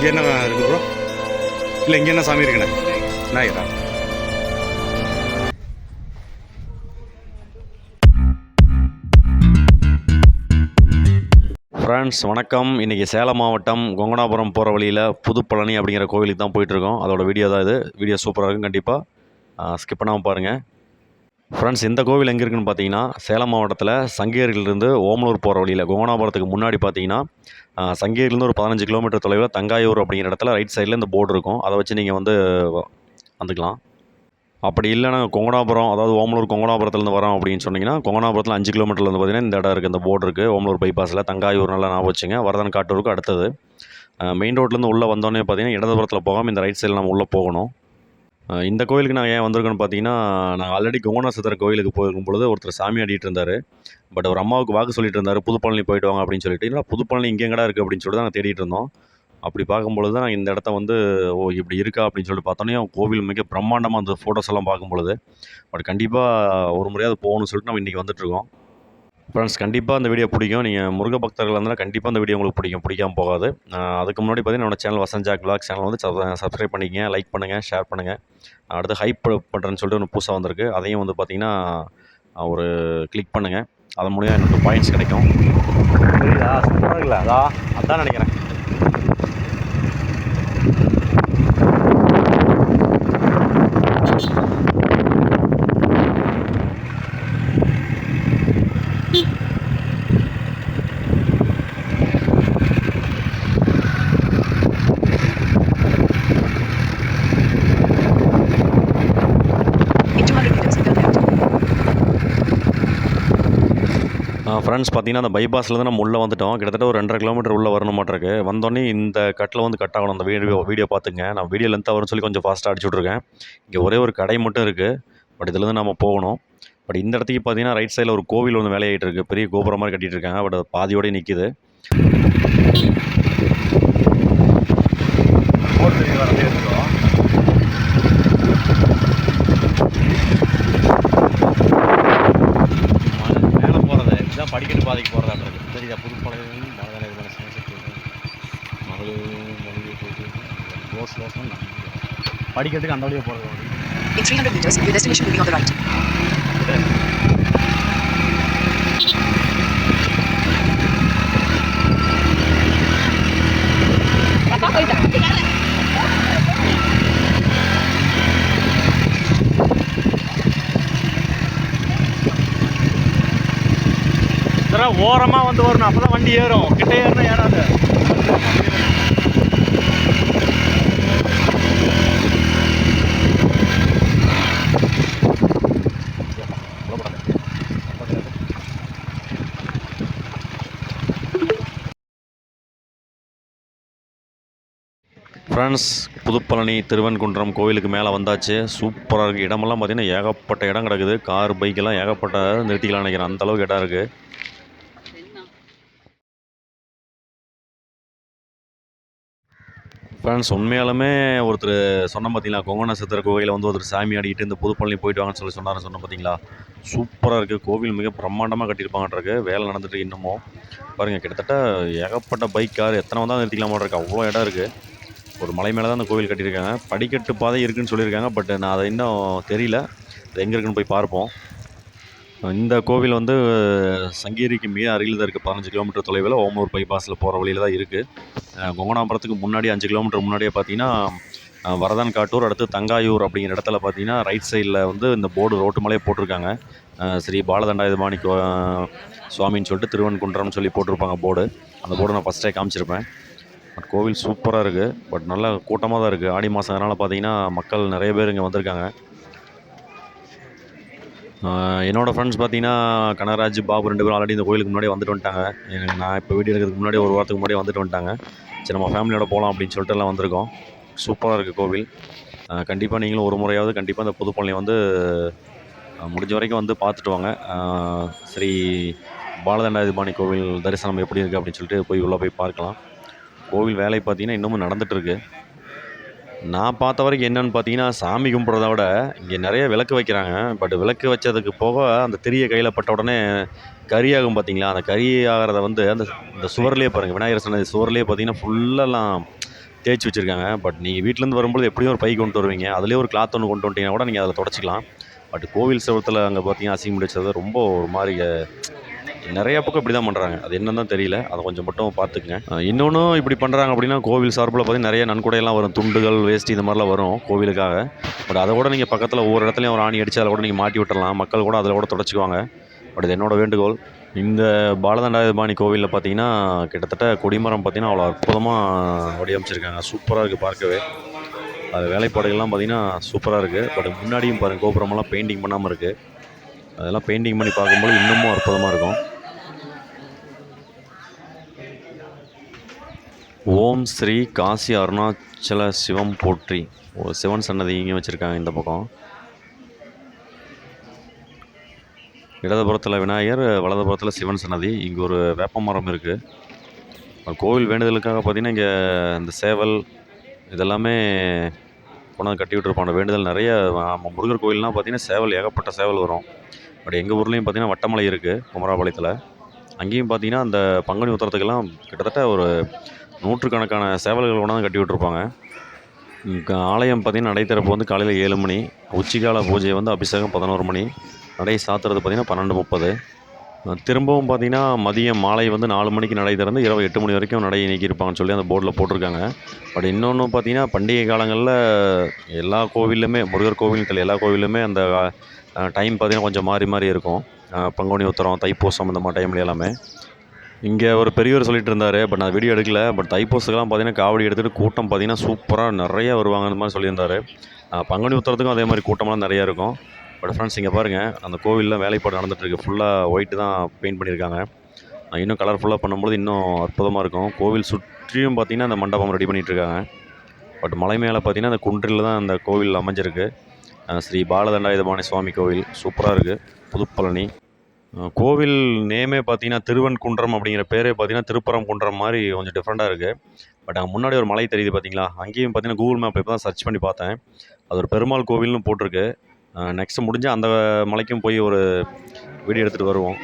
இங்கே என்ன இருக்குது ப்ரோ இல்லை இங்கே என்ன சாமி இருக்குண்ணே நாயரா ஃப்ரெண்ட்ஸ் வணக்கம். இன்றைக்கி சேலம் மாவட்டம் கொங்கனாபுரம் போகிற வழியில் புதுப்பழனி அப்படிங்கிற கோவிலுக்கு தான் போயிட்டுருக்கோம் அதோட வீடியோ தான் இது. வீடியோ சூப்பராக இருக்கும் கண்டிப்பாக ஸ்கிப் பண்ணாமல் பாருங்கள் ஃப்ரெண்ட்ஸ் இந்த கோவில் எங்கே இருக்குன்னு பார்த்தீங்கன்னா சேலம் மாவட்டத்தில் சங்கேரியிலிருந்து ஓமலூர் போகிற வழியில் கோகனாபுரத்துக்கு முன்னாடி பார்த்தீங்கன்னா சங்கேரியிலேருந்து ஒரு பதினஞ்சு கிலோமீட்டர் தொலைவில் தங்காயூர் அப்படிங்கிற இடத்துல ரைட் சைடில் இந்த போர்டு இருக்கும். அதை வச்சு நீங்கள் வந்து வந்துக்கலாம். அப்படி இல்லைனா கொங்கனாபுரம் அதாவது ஓமலூர் கொங்கனாபுரத்துலேருந்து வரோம் அப்படின்னு சொன்னீங்கன்னா கொங்கனாபுரத்தில் அஞ்சு கிலோமீட்டர்லேருந்து பார்த்தீங்கன்னா இந்த இடம் இருக்குது இந்த போர்டு இருக்குது ஓமலூர் பைபாஸில் தங்காயூர் நல்லா ஞாபகம் வச்சுங்க. வரதன் காட்டூருக்கு அடுத்தது. மெயின் ரோட்லேருந்து உள்ளே வந்தோடனே பார்த்தீங்கன்னா இடதுபுறத்தில் போகாமல் இந்த ரைட் சைடில் நம்ம உள்ளே போகணும். இந்த கோயிலுக்கு நான் ஏன் வந்திருக்கேன்னு பார்த்தீங்கன்னா நான் ஆல்ரெடி குங்கணாசத்திர கோயிலுக்கு போயிருக்கும் பொழுது ஒருத்தர் சாமி ஆடிட்டு இருந்தார். பட் ஒரு அம்மாவுக்கு வாக்கு சொல்லிட்டு இருந்தார் புதுப்பழனி போயிட்டு வாங்க அப்படின்னு சொல்லிட்டு. இல்லை புதுப்பழனி இங்கே எங்கடா இருக்குது அப்படின்னு சொல்லிட்டு நாங்கள் தேடிட்டு இருந்தோம். அப்படி பார்க்கும்பொழுது தான் நான் இந்த இடத்த வந்து ஓ இப்படி இருக்கா? அப்படின்னு சொல்லிட்டு பார்த்தோன்னே கோவில் மிக பிரம்மாண்டமாக அந்த ஃபோட்டோஸ் எல்லாம் பார்க்கும்பொழுது பட் கண்டிப்பாக ஒரு முறையாவது போகணும்னு சொல்லிட்டு நம்ம இன்றைக்கி வந்துட்டுருக்கோம் ஃப்ரெண்ட்ஸ் கண்டிப்பாக அந்த வீடியோ பிடிக்கும். நீங்கள் முருக பக்தர்கள் இருந்தால் கண்டிப்பாக அந்த வீடியோ உங்களுக்கு பிடிக்கும். பிடிக்காம போகாது. அதுக்கு முன்னாடி பார்த்தீங்கன்னா என்னோட சேனல் வசஞ்சாக் vlog சேனல் வந்து சப்ஸ்கிரைப் பண்ணிக்கங்க லைக் பண்ணுங்கள் ஷேர் பண்ணுங்கள் அடுத்து ஹைப் பண்ணுறேன்னு சொல்லிட்டு ஒன்று புதுசாக வந்திருக்கு. அதையும் வந்து பார்த்தீங்கன்னா ஒரு கிளிக் பண்ணுங்கள் அதன் மூலியம் எனக்கு பாயிண்ட்ஸ் கிடைக்கும். புரியுதா? அதான் நினைக்கிறேன். ஃப்ரெண்ட்ஸ் பார்த்தீங்கன்னா அந்த பைபாஸ்லேருந்து நம்ம உள்ளே வந்துட்டோம். கிட்டத்தட்ட ஒரு ரெண்டரை கிலோமீட்டர் உள்ளே வரணும் மாட்டிருக்கு. வந்தோடனே இந்த கட்டில் வந்து கட் ஆகணும். அந்த வீடியோ வீடியோ பார்த்துங்க. நான் வீடியோ லென்த்தாக வரும்னு சொல்லி கொஞ்சம் ஃபாஸ்ட்டாக அடிச்சு விட்ருக்கேன் இங்கே ஒரே ஒரு கடை மட்டும் இருக்குது பட் இதுலேருந்து நம்ம போகணும். பட் இந்த இடத்துக்கு பார்த்தீங்கன்னா ரைட் சைடில் ஒரு கோவில் ஒன்று வேலையாகிட்டு இருக்கு. பெரிய கோபுரம் மாதிரி கட்டிட்டு இருக்காங்க. பட் பாதியோடய நிற்கிது மேலே போகிறது இதுதான் படிக்கட்டு பாதைக்கு போகிறதா தெரியுதா? புதுப்பழம் படிக்கிறதுக்கு அந்த வழியாக போகிறது In 300 meters, your destination will ஓரமாக வந்து வரணும். அப்போ தான் வண்டி ஏறும். கிட்டே ஏறினா ஏறாது. ஃப்ரெண்ட்ஸ் புதுப்பழனி திருவன்குன்றம் கோவிலுக்கு மேலே வந்தாச்சு. சூப்பராக இருக்குது இடமெல்லாம் பார்த்திங்கன்னா ஏகப்பட்ட இடம் கிடக்குது. கார் பைக்கெல்லாம் ஏகப்பட்ட நிறுத்திக்கலாம் நினைக்கிறேன். அந்தளவுக்கு இடம் இருக்குது ஃப்ரெண்ட்ஸ் உண்மையாலுமே ஒருத்தர் சொன்ன பார்த்தீங்களா கொங்கண சித்தர் கோவிலில் வந்து ஒருத்தர் சாமி ஆடிக்கிட்டு இந்த புதுப்பழனி போயிட்டு வாங்கன்னு சொல்லி சொன்னார் சொன்ன பார்த்தீங்களா சூப்பராக இருக்குது கோவில் மிக பிரம்மாண்டமாக கட்டியிருப்பாங்கன்றிருக்கு வேலை நடந்துட்டு இன்னமும். பாருங்கள் கிட்டத்தட்ட ஏகப்பட்ட பைக் கார் எத்தனை வந்தால் நிறுத்திக்கலாம் அவ்வளோ இடம் இருக்குது ஒரு மலை மேலே தான் அந்த கோவில் கட்டியிருக்காங்க. படிக்கட்டு பாதை இருக்குன்னு சொல்லியிருக்காங்க. பட் நான் அதை இன்னும் தெரியல. அது எங்கே இருக்குன்னு போய் பார்ப்போம். இந்த கோவில் வந்து சங்ககிரிக்கு மிக அருகில் தான் இருக்குது பதினஞ்சு கிலோமீட்டர் தொலைவில் ஓமூர் பைபாஸில் போகிற வழியில் தான் இருக்குது கொங்கனாபுரத்துக்கு முன்னாடி அஞ்சு கிலோமீட்டர் முன்னாடியே பார்த்தீங்கன்னா வரதான் காட்டூர் அடுத்து தங்காயூர் அப்படிங்கிற இடத்துல பார்த்தீங்கன்னா ரைட் சைடில் வந்து இந்த போர்டு ரோட்டு மலையே போட்டிருக்காங்க. ஸ்ரீ பாலதண்டாயுதபாணி கோ சுவாமின்னு சொல்லிட்டு திருவன்குன்றம்னு சொல்லி போட்டிருப்பாங்க போர்டு. அந்த போர்டு நான் ஃபஸ்ட்டே காமிச்சிருப்பேன். பட் கோவில் சூப்பராக இருக்குது பட் நல்லா கூட்டமாக தான் இருக்குது ஆடி மாதம் அதனால் பார்த்தீங்கன்னா மக்கள் நிறைய பேர் இங்கே வந்திருக்காங்க. என்னோடய ஃப்ரெண்ட்ஸ் பார்த்தீங்கன்னா கனகராஜ் பாபு ரெண்டு பேரும் ஆல்ரெடி இந்த கோயிலுக்கு முன்னாடி வந்துட்டு வந்துட்டாங்க. எனக்கு நான் இப்போ வீடியோ எடுக்கிறதுக்கு முன்னாடி ஒரு வாரத்துக்கு முன்னாடி வந்துட்டு வந்துட்டாங்க. சரி நம்ம ஃபேமிலியோட போகலாம் அப்படின்னு சொல்லிட்டு எல்லாம் வந்திருக்கோம். சூப்பராக இருக்குது கோவில். கண்டிப்பாக நீங்களும் ஒரு முறையாவது கண்டிப்பாக இந்த புதுப்பள்ளி வந்து முடிஞ்ச வரைக்கும் வந்து பார்த்துட்டு வாங்க. ஸ்ரீ பாலதண்டாதிபாணி கோவில் தரிசனம் எப்படி இருக்குது அப்படின்னு சொல்லிட்டு போய் உள்ளே போய் பார்க்கலாம். கோவில் வேலை பார்த்தீங்கன்னா இன்னமும் நடந்துகிட்ருக்கு நான் பார்த்த வரைக்கும் என்னன்னு பார்த்தீங்கன்னா சாமி கும்பிட்றத விட இங்கே நிறைய விளக்கு வைக்கிறாங்க. பட் விளக்கு வச்சதுக்கு போக அந்த திரியை கையில் பட்ட உடனே கரியாகும் பார்த்தீங்களா? அந்த கறி ஆகிறத வந்து அந்த இந்த சுவர்லேயே பாருங்கள் விநாயகர் சன்னதி சுவர்லேயே பார்த்தீங்கன்னா ஃபுல்லெல்லாம் தேய்ச்சி வச்சுருக்காங்க. பட் நீங்கள் வீட்டிலேருந்து வரும்போது எப்படியும் ஒரு பை கொண்டு வருவீங்க. அதுலேயே ஒரு கிளாத் ஒன்று கொண்டு வந்துட்டீங்கன்னா கூட நீங்கள் அதில் தொடச்சிக்கலாம். பட் கோவில் செவத்தில் அங்கே பார்த்தீங்கன்னா அசிங்கம் முடிச்சது ரொம்ப ஒரு மாதிரி நிறைய பக்கம் இப்படி தான் பண்ணுறாங்க அது என்னன்னு தான் தெரியல. அதை கொஞ்சம் மட்டும் பார்த்துக்குங்க. இன்னொன்றும் இப்படி பண்ணுறாங்க அப்படின்னா கோவில் சார்பில் பார்த்தீங்கன்னா நிறைய நன்கொடையெல்லாம் வரும். துண்டுகள் வேஷ்டி இந்த மாதிரிலாம் வரும் கோவிலுக்காக. பட் அதை கூட நீங்கள் பக்கத்தில் ஒவ்வொரு இடத்துலையும் ஒரு ஆணி அடித்து அதை கூட நீங்கள் மாட்டி விட்டுறலாம். மக்கள் கூட அதில் கூட தொடச்சிக்குவாங்க. பட் இது என்னோடய வேண்டுகோள். இந்த பாலதண்டாயுதபாணி கோவிலில் பார்த்தீங்கன்னா கிட்டத்தட்ட கொடிமரம் பார்த்தீங்கன்னா அவ்வளோ அற்புதமாக வடிவமைச்சிருக்காங்க. சூப்பராக இருக்குது பார்க்கவே. அது வேலைப்பாடுகள்லாம் பார்த்தீங்கன்னா சூப்பராக இருக்குது பட் முன்னாடியும் பாருங்கள் கோபுரமெல்லாம் பெயிண்டிங் பண்ணாமல் இருக்குது அதெல்லாம் பெயிண்டிங் பண்ணி பார்க்கும்போது இன்னமும் அற்புதமாக இருக்கும். ஓம் ஸ்ரீ காசி அருணாச்சல சிவம் போற்றி. ஒரு சிவன் சன்னதி இங்கே வச்சுருக்காங்க இந்த பக்கம். இடதுபுறத்தில் விநாயகர் வலதுபுறத்தில் சிவன் சன்னதி. இங்கே ஒரு வேப்ப மரம் இருக்குது கோவில் வேண்டுதலுக்காக பார்த்தீங்கன்னா இங்கே இந்த சேவல் இதெல்லாமே கொண்டாந்து கட்டி விட்டுருப்பாங்க வேண்டுதல் நிறைய முருகர் கோயில்லாம் பார்த்தீங்கன்னா சேவல் ஏகப்பட்ட சேவல் வரும். பட் எங்கள் ஊர்லேயும் பார்த்தீங்கன்னா வட்டமலை இருக்குது குமராபாளையத்தில். அங்கேயும் பார்த்தீங்கன்னா அந்த பங்குனி உத்தரத்துக்கெல்லாம் கிட்டத்தட்ட ஒரு நூற்றுக்கணக்கான சேவல்கள் கொண்டாந்து கட்டி விட்ருப்பாங்க ஆலயம் பார்த்தீங்கன்னா நடை திறப்பு வந்து காலையில் ஏழு மணி உச்சிகால பூஜை வந்து அபிஷேகம் பதினோரு மணி நடை சாத்துறது பார்த்தீங்கன்னா பன்னெண்டு முப்பது. திரும்பவும் பார்த்தீங்கன்னா மதியம் மாலை வந்து நாலு மணிக்கு நடை திறந்து இரவு எட்டு மணி வரைக்கும் நடை நீக்கியிருப்பாங்கன்னு சொல்லி அந்த போர்டில் போட்டிருக்காங்க. பட் இன்னொன்று பார்த்தீங்கன்னா பண்டிகை காலங்களில் எல்லா கோவிலுமே முருகர் கோவில்கள் எல்லா கோவிலுமே அந்த டைம் பார்த்தீங்கன்னா கொஞ்சம் மாறி மாறி இருக்கும். பங்குனி உத்தரம் தைப்பூசம் இந்த மாதிரி டைம்ல எல்லாமே. இங்கே ஒரு பெரியவர் சொல்லிட்டு இருந்தார் பட் நான் வீடியோ எடுக்கல. பட் தைப்பூசத்துக்கெல்லாம் பார்த்தீங்கன்னா காவடி எடுத்துகிட்டு கூட்டம் பார்த்தீங்கன்னா சூப்பராக நிறையா வருவாங்க அந்த மாதிரி சொல்லியிருந்தாரு. பங்குனி உத்தரத்துக்கும் அதே மாதிரி கூட்டமெல்லாம் நிறையா இருக்கும். பட் ஃப்ரெண்ட்ஸ் இங்கே பாருங்கள் அந்த கோவிலில் வேலைப்பாடு நடந்துகிட்ருக்கு ஃபுல்லாக ஒயிட்டு தான் பெயிண்ட் பண்ணியிருக்காங்க. இன்னும் கலர்ஃபுல்லாக பண்ணும்போது இன்னும் அற்புதமாக இருக்கும். கோவில் சுற்றியும் பார்த்தீங்கன்னா அந்த மண்டபம் ரெடி பண்ணிகிட்ருக்காங்க பட் மலை மேலே பார்த்தீங்கன்னா அந்த குன்றில் தான் அந்த கோவில் அமைஞ்சிருக்கு. ஸ்ரீ பாலதண்டாயுதபாணி சுவாமி கோவில் சூப்பராக இருக்குது புதுப்பழனி. கோவில் நேமே பார்த்தீங்கன்னா திருவன்குன்றம் அப்படிங்கிற பேரே பார்த்தீங்கன்னா திருப்பரம் குன்றம் மாதிரி கொஞ்சம் டிஃப்ரெண்ட்டாக இருக்குது பட் அங்கே முன்னாடி ஒரு மலை தெரியுது பார்த்தீங்களா? அங்கேயும் பார்த்தீங்கன்னா கூகுள் மேப் இப்போ தான் சர்ச் பண்ணி பார்த்தேன். அது ஒரு பெருமாள் கோவில்னு போட்டிருக்கு. நெக்ஸ்ட் முடிஞ்சால் அந்த மலைக்கும் போய் ஒரு வீடியோ எடுத்துகிட்டு வருவோம்.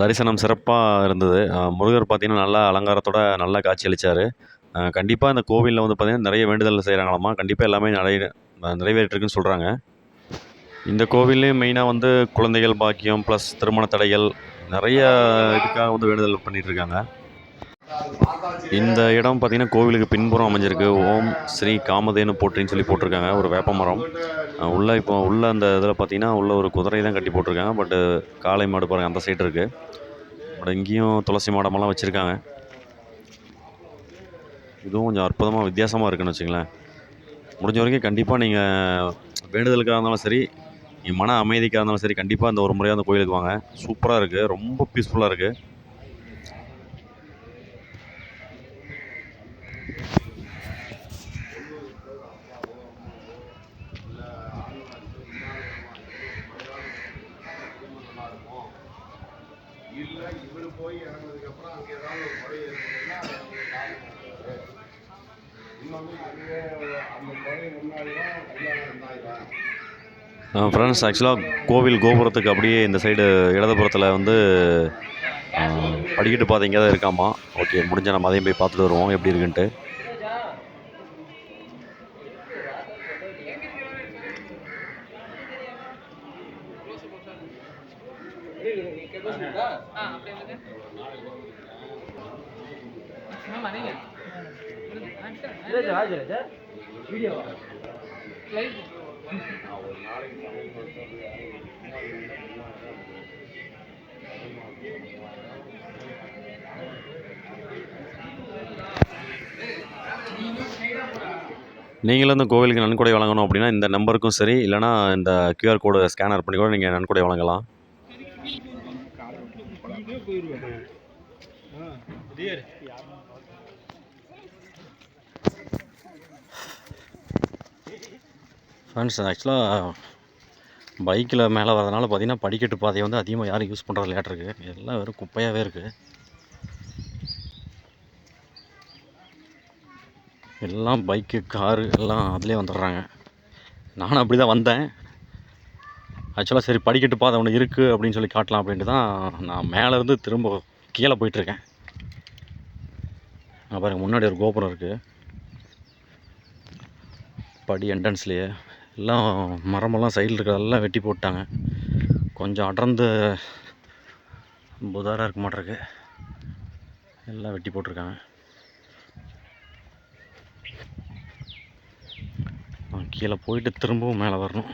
தரிசனம் சிறப்பாக இருந்தது. முருகர் பார்த்தீங்கன்னா நல்லா அலங்காரத்தோட நல்லா காட்சி அளித்தார் கண்டிப்பாக அந்த கோவிலில் வந்து பார்த்திங்கன்னா நிறைய வேண்டுதல் செய்கிறாங்களாம்மா கண்டிப்பாக எல்லாமே நிறைய நிறைவேறிட்டுருக்குன்னு சொல்கிறாங்க இந்த கோவில்லையும் மெயினாக வந்து குழந்தைகள் பாக்கியம் ப்ளஸ் திருமண தடைகள் நிறைய இதுக்காக வந்து வேண்டுதல் பண்ணிகிட்ருக்காங்க இருக்காங்க இந்த இடம் பார்த்திங்கன்னா கோவிலுக்கு பின்புறம் அமைஞ்சிருக்கு. ஓம் ஸ்ரீ காமதேனு போற்றின்னு சொல்லி போட்டிருக்காங்க. ஒரு வேப்ப மரம். இப்போ உள்ளே அந்த இதில் பார்த்தீங்கன்னா உள்ளே ஒரு குதிரை தான் கட்டி போட்டிருக்காங்க. பட்டு காளை மாடு பாருங்க அந்த சைடு இருக்குது பட் இங்கேயும் துளசி மாடமெல்லாம் வச்சுருக்காங்க. இதுவும் கொஞ்சம் அற்புதமாக வித்தியாசமாக இருக்குன்னு வச்சுங்களேன் முடிஞ்ச வரைக்கும் கண்டிப்பாக நீங்கள் வேண்டுதலுக்காக இருந்தாலும் சரி நீங்கள் மன அமைதிக்காக இருந்தாலும் சரி கண்டிப்பாக இந்த ஒரு முறையாக அந்த கோயிலுக்கு வாங்க. சூப்பராக இருக்குது ரொம்ப பீஸ்ஃபுல்லாக இருக்குது ஃப்ரெண்ட்ஸ் ஆக்சுவலாக கோவில் கோபுரத்துக்கு அப்படியே இந்த சைடு இடதுபுறத்தில் வந்து படிக்கட்டு பாதை இங்கே தான் இருக்காமா? ஓகே முடிஞ்சால் நம்ம அதையும் போய் பார்த்துட்டு வருவோம். எப்படி இருக்குன்ட்டு. நீங்களும் இந்த கோவிலுக்கு நன்கொடை வழங்கணும் அப்படின்னா இந்த நம்பருக்கும் சரி இல்லைனா இந்த கியூஆர் கோடு ஸ்கேனர் பண்ணி கூட நீங்கள் நன்கொடை வழங்கலாம். ஃப்ரெண்ட்ஸ் ஆக்சுவலாக பைக்கில் மேலே வரதுனால பார்த்திங்கன்னா படிக்கட்டு பாதையை வந்து அதிகமாக யாரும் யூஸ் பண்ணுறது லேட் எல்லாம் வெறும் குப்பையாகவே இருக்குது எல்லாம் பைக்கு காரு எல்லாம் அதிலே வந்துடுறாங்க. நானும் அப்படி தான் வந்தேன் ஆக்சுவலாக சரி படிக்கட்டு பாதை ஒன்று இருக்குது அப்படின்னு சொல்லி காட்டலாம் அப்படின்ட்டு தான் நான் மேலேருந்து திரும்ப கீழே போயிட்டுருக்கேன் நான் பாருங்கள் முன்னாடி ஒரு கோபுரம் இருக்குது படி என்ட்ரன்ஸ்லேயே எல்லாம் மரமெல்லாம் சைடில் இருக்கிறதெல்லாம் வெட்டி போட்டாங்க. கொஞ்சம் அடர்ந்து புதாராக இருக்க மாட்டிருக்கு. எல்லாம் வெட்டி போட்டிருக்காங்க. கீழே போயிட்டு திரும்பவும் மேலே வரணும்.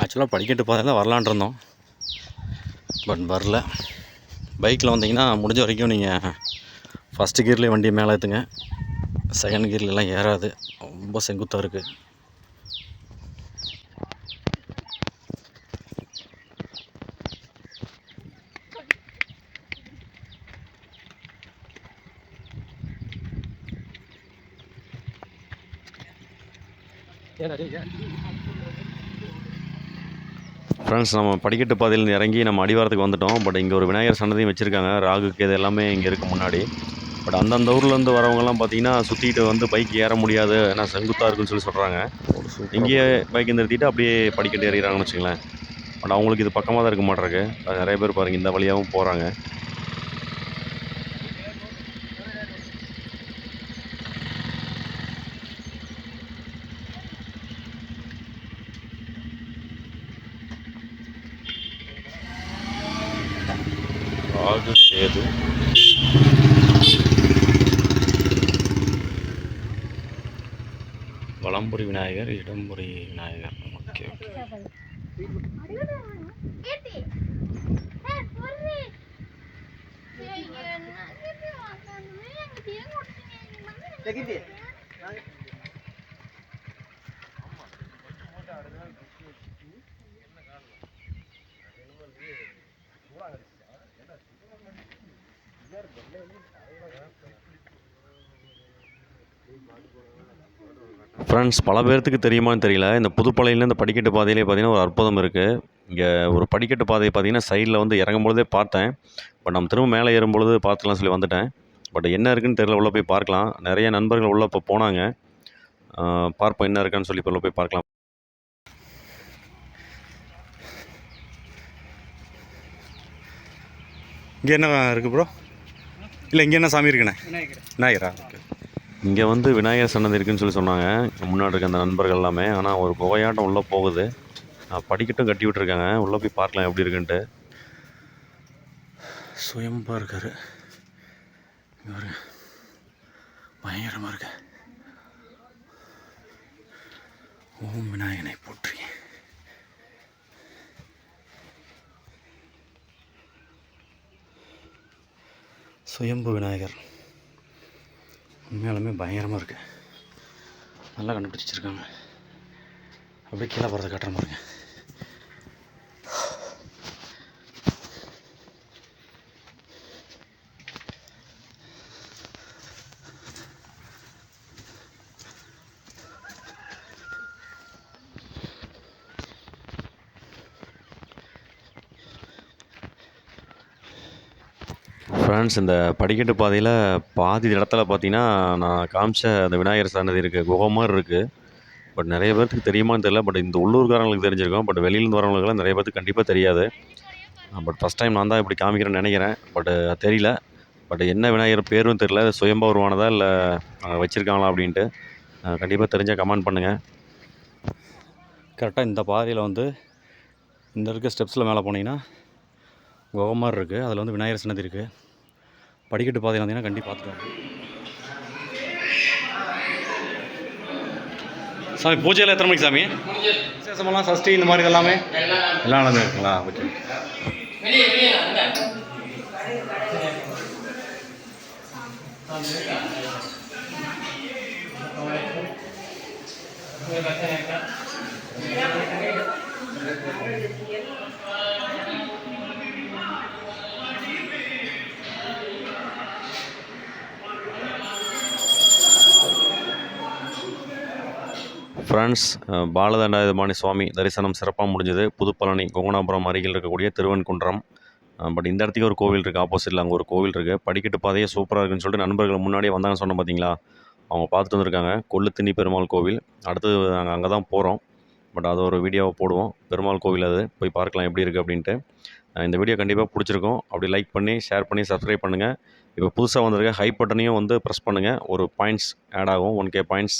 ஆக்சுவலாக படிக்கட்டு பார்த்தா வரலான் இருந்தோம். பட் வரல. பைக்கில் வந்தீங்கன்னா முடிஞ்ச வரைக்கும் நீங்கள் ஃபஸ்ட்டு கியர்லேயே வண்டியை மேலே ஏற்றுங்க செகண்ட் கியர்லலாம் ஏறாது. ரொம்ப செங்குத்தாக இருக்குது ஃப்ரெண்ட்ஸ் நம்ம படிக்கட்டு பாதையில் இறங்கி நம்ம அடிவாரத்துக்கு வந்துட்டோம். பட் இங்கே ஒரு விநாயகர் சன்னதியும் வச்சுருக்காங்க. ராகுக்கு இது எல்லாமே இங்கே இருக்குது முன்னாடி. பட் அந்தந்த ஊர்லேருந்து வரவங்கலாம் பார்த்தீங்கன்னா சுற்றிட்டு வந்து பைக் ஏற முடியாது. ஏன்னா செங்குத்தாக இருக்குன்னு சொல்லி சொல்கிறாங்க இங்கேயே பைக் நிறுத்திட்டு அப்படியே படிக்கட்டு ஏறிக்கிறாங்கன்னு வச்சுங்களேன் பட் அவங்களுக்கு இது பக்கமாக தான் இருக்க மாட்டிருக்கு. நிறைய பேர் பாருங்கள் இந்த வழியாகவும் போகிறாங்க Idampuri Vinayagar Idampuri Vinayagar. Okay okay. Friends பல பேர்த்துக்கு தெரியுமான்னு தெரியல. இந்த புதுப்பாளையில இந்த படிக்கட்டு பாதையிலே பார்த்தீங்கன்னா ஒரு அற்புதம் இருக்குது இங்கே ஒரு படிக்கட்டு பாதையை பார்த்தீங்கன்னா சைடில் வந்து இறங்கும் பொழுதே பார்த்தேன். பட் நம்ம திரும்ப மேலே ஏறும் பொழுது பார்த்துக்கலாம் சொல்லி வந்துட்டேன். பட் என்ன இருக்குன்னு தெரியல உள்ளே போய் பார்க்கலாம். நிறைய நண்பர்கள் உள்ளே இப்போ போனாங்க. பார்ப்போம் என்ன இருக்குன்னு சொல்லி இப்போ உள்ள போய் பார்க்கலாம். இங்கே என்ன இருக்குது ப்ரோ இல்லை இங்கே என்ன சாமி இருக்குண்ணே? விநாயகரா. ஓகே இங்கே வந்து விநாயகர் சன்னதி இருக்குன்னு சொல்லி சொன்னாங்க. முன்னாடி இருக்க அந்த நண்பர்கள் எல்லாமே. ஆனால் ஒரு புகையாட்டம் உள்ளே போகுது. படிக்கட்டும் கட்டி விட்டுருக்காங்க. உள்ளே போய் பார்க்கலாம் எப்படி இருக்குன்ட்டு. சுயம்பா இருக்காரு. இங்கே பாருங்க. பயங்கரமாக இருக்கு. ஓம் விநாயகனை போற்றி. சுயம்பு விநாயகர். உண்மையாலுமே பயங்கரமாக இருக்கு. நல்லா கண்டுபிடிச்சிருக்காங்க. அப்படியே கீழே போகிறத காட்டுற இருக்கேன் ஃப்ரெண்ட்ஸ் இந்த படிக்கட்டு பாதையில் பாதி இடத்துல பார்த்தீங்கன்னா நான் காமிச்ச அந்த விநாயகர் சன்னதி இருக்குது குகை மாதிரி இருக்குது பட் நிறைய பேர்த்துக்கு தெரியுமான்னு தெரியல பட் இந்த உள்ளூர்காரங்களுக்கு தெரிஞ்சிருக்கும். பட் வெளியிலேருந்து வரவங்களுக்குலாம் நிறைய பேர்த்துக்கு கண்டிப்பாக தெரியாது. பட் ஃபஸ்ட் டைம் நான் தான் இப்படி காமிக்கிறேன்னு நினைக்கிறேன். பட் தெரியல. பட் என்ன விநாயகர் பேரும் தெரியல. இது சுயம்பா உருவானதா இல்லை வச்சுருக்காங்களா அப்படின்ட்டு கண்டிப்பாக தெரிஞ்சால் கமெண்ட் பண்ணுங்கள் கரெக்டாக இந்த பாதையில் வந்து இந்த இருக்க ஸ்டெப்ஸில் மேலே போனீங்கன்னா குகை மாதிரி இருக்குது அதில் வந்து விநாயகர் சன்னதி இருக்குது படிக்கட்டு பாதையில் வந்தீங்கன்னா கண்டிப்பாக பார்த்துருவாங்க சாமி பூஜையில் எத்தனை மணிக்கு சாமி? விசேஷமெல்லாம் சஷ்டி இந்த மாதிரி எல்லாமே எல்லாம் நடந்துருக்குங்களா? ஓகே. ஃப்ரெண்ட்ஸ் பாலதண்டாயுதபாணி சுவாமி தரிசனம் சிறப்பாக முடிஞ்சது. புதுப்பழனி கொங்கனாபுரம் அருகில் இருக்கக்கூடிய திருவன்குன்றம். பட் இந்த இடத்துக்கு ஒரு கோவில் இருக்குது ஆப்போசிட்டில் அங்கே ஒரு கோவில் இருக்குது படிக்கட்டு பாதையே சூப்பராக இருக்குன்னு சொல்லிட்டு நண்பர்கள் முன்னாடியே வந்தாங்க சொன்னோம் பார்த்தீங்களா அவங்க பார்த்துட்டு வந்திருக்காங்க. கொள்ளுத்திணி பெருமாள் கோவில். அடுத்தது நாங்கள் அங்கே தான் போகிறோம் பட் அது ஒரு வீடியோவை போடுவோம். பெருமாள் கோவில் அது. போய் பார்க்கலாம் எப்படி இருக்குது அப்படின்ட்டு. இந்த வீடியோ கண்டிப்பாக பிடிச்சிருக்கும். அப்படி லைக் பண்ணி ஷேர் பண்ணி சப்ஸ்கிரைப் பண்ணுங்கள் இப்போ புதுசாக வந்திருக்க ஹை பட்டனையும் வந்து ப்ரெஸ் பண்ணுங்கள் ஒரு பாயிண்ட்ஸ் ஆட் ஆகும். One K points